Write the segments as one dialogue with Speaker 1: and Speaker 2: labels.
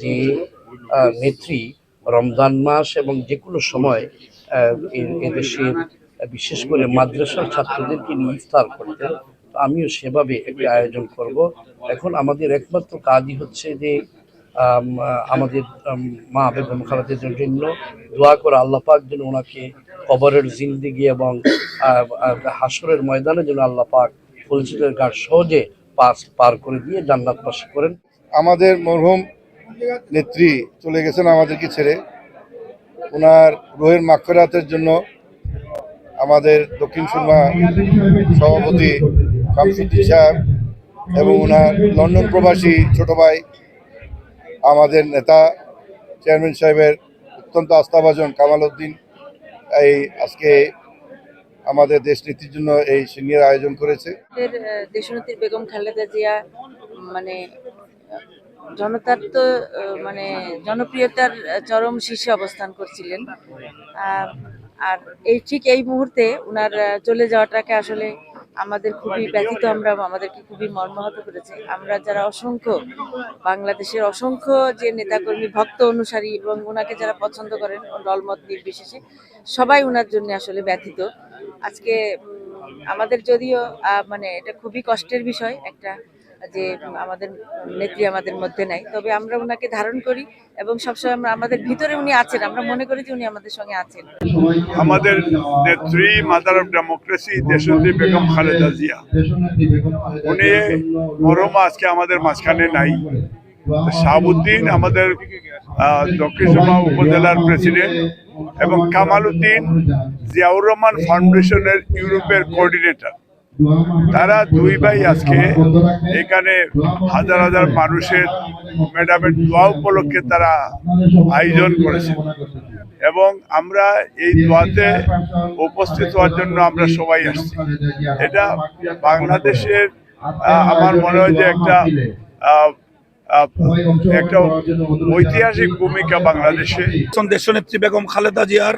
Speaker 1: যে নেত্রী রমজান মাস এবং যে কোনো সময় এদেশের বিশেষ করে মাদ্রাসার ছাত্রদেরকে নিয়ে ইফতার করতেন আমিও সেভাবে একটি আয়োজন করব। এখন আমাদের একমাত্র কাজই হচ্ছে যে আমাদের মা বেগম খালেদের জন্য দোয়া করে আল্লাহ পাক যেন ওনাকে কবরের জিন্দিগি এবং হাসরের ময়দানে যেন আল্লাহ পাক ফুলসিলের ঘাট সহজে পাস, পার করে দিয়ে জান্নাত পাশ করেন।
Speaker 2: আমাদের মরহুম নেত্রী চলে গেছেন আমাদেরকে ছেড়ে। ওনার রোহের মাক্ষরাতের জন্য আমাদের দক্ষিণ সুরমা সভাপতি শামসুদ্দিন সাহেব এবং ওনার লন্ডন প্রবাসী ছোট ভাই আমাদের নেতা চেয়ারম্যান সাহেবের অত্যন্ত আস্থাভাজন কামাল উদ্দিন এই আজকে আমাদের দেশ নীতির জন্য এই সিনিয়র আয়োজন করেছে।
Speaker 3: আহ, বেগম খালেদা জিয়া মানে জনতার তো মানে জনপ্রিয়তার চরম শীর্ষে অবস্থান করছিলেন। আর এই ঠিক এই মুহূর্তে আহ, চলে যাওয়াটাকে আসলে আমাদের খুবই ব্যথিত আমরা আমাদেরকে খুবই মর্মাহত করেছে। আমরা যারা অসংখ্য বাংলাদেশের অসংখ্য যে নেতাকর্মী ভক্ত অনুসারী এবং ওনাকে যারা পছন্দ করেন দলমত নির্বিশেষে সবাই ওনার জন্য আসলে ব্যথিত। আজকে আমাদের যদিও মানে এটা খুবই কষ্টের বিষয় একটা যে আমাদের নেত্রী আমাদের মধ্যে নাই। তবে আমরা ওনাকে ধারণ করি এবং সবসময় আমরা আমাদের ভিতরে উনি আছেন। আমরা মনে করি যে উনি আমাদের সঙ্গে আছেন।
Speaker 4: আমাদের নেত্রী মাদার অফ ডেমোক্রেসি দেশনেত্রী বেগম খালেদা জিয়া। উনি মরম আজকে আমাদের মাঝখানে নাই। শাহাবুদ্দিন আমাদের আহ, দক্ষিণ উপজেলার প্রেসিডেন্ট এবং কামাল উদ্দিন জিয়াউর রহমান ফাউন্ডেশনের ইউরোপের কোঅর্ডিনেটর তারা দুই ভাই আজকে এখানে হাজার হাজার মানুষের ম্যাডামের দোয়া উপলক্ষে তারা আয়োজন করেছে। এবং আমরা এই দোয়াতে উপস্থিত হওয়ার জন্য আমরা সবাই আসছি। এটা বাংলাদেশের আমার মনে হয় যে একটা একটা ঐতিহাসিক ভূমিকা বাংলাদেশে।
Speaker 5: দেশনেত্রী বেগম খালেদা জিয়ার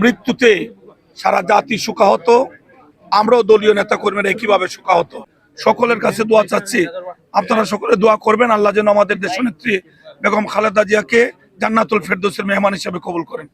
Speaker 5: মৃত্যুতে সারা জাতি শোকাহত। আমরাও দলীয় নেতা কর্মীরা একইভাবে শোকাহত। সকলের কাছে দোয়া চাচ্ছি। আপনারা সকলে দোয়া করবেন, আল্লাহ যেন আমাদের দেশনেত্রী বেগম খালেদা জিয়াকে জান্নাতুল ফেরদোসের মেহমান হিসাবে কবুল করেন।